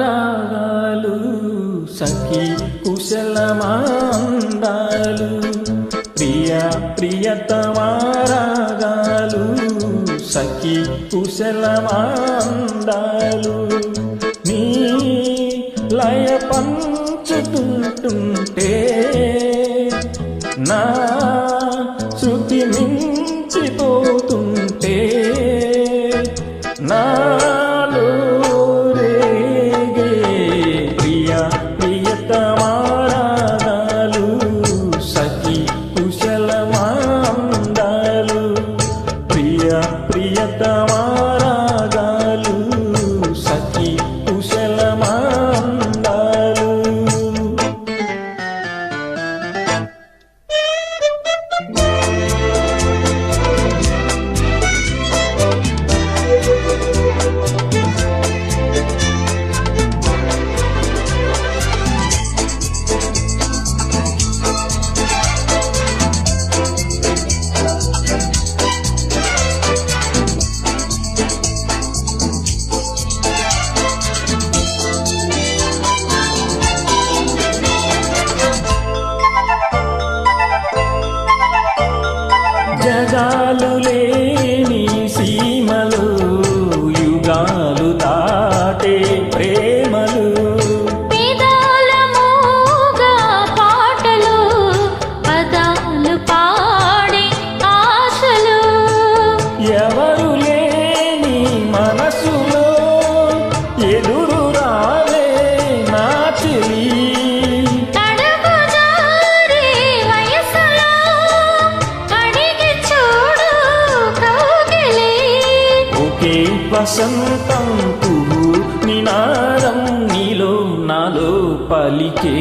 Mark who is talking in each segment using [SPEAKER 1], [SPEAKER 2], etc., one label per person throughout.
[SPEAKER 1] రాగాలు సఖి కుశలమాందాలు ప్రియ ప్రియతమారాగాలు సఖి కుశలమాందాలు నీ లయ పంచుతుంటుంటే నా నీకే వసంతం పువ్వు నినాదం నీలో నాలో పలికే.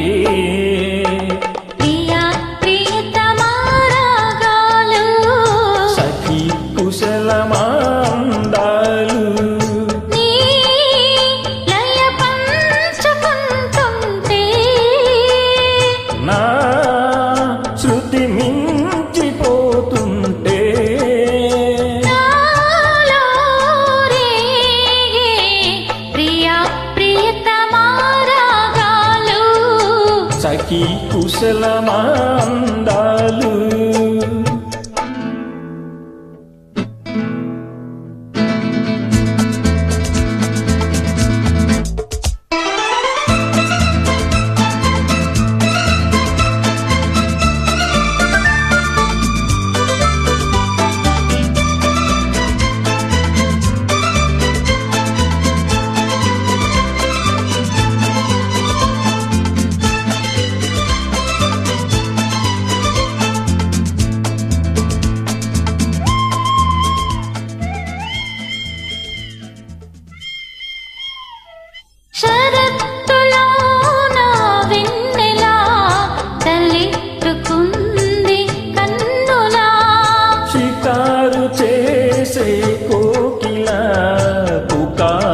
[SPEAKER 2] కుశలమా
[SPEAKER 1] పుకారు చేసే కోకిల పుకారు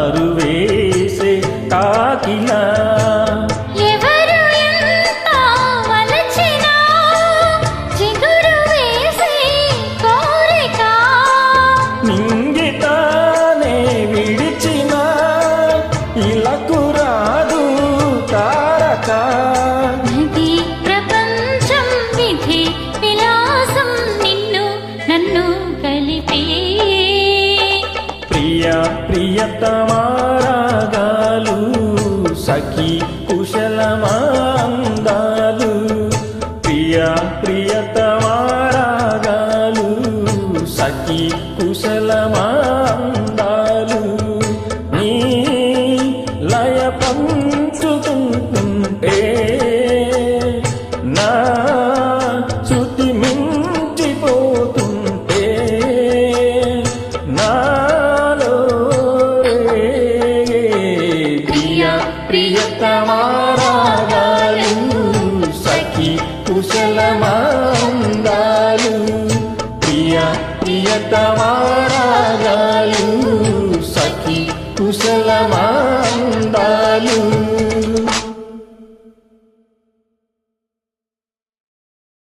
[SPEAKER 2] నన్ను కలిపే.
[SPEAKER 1] ప్రియ ప్రియతమార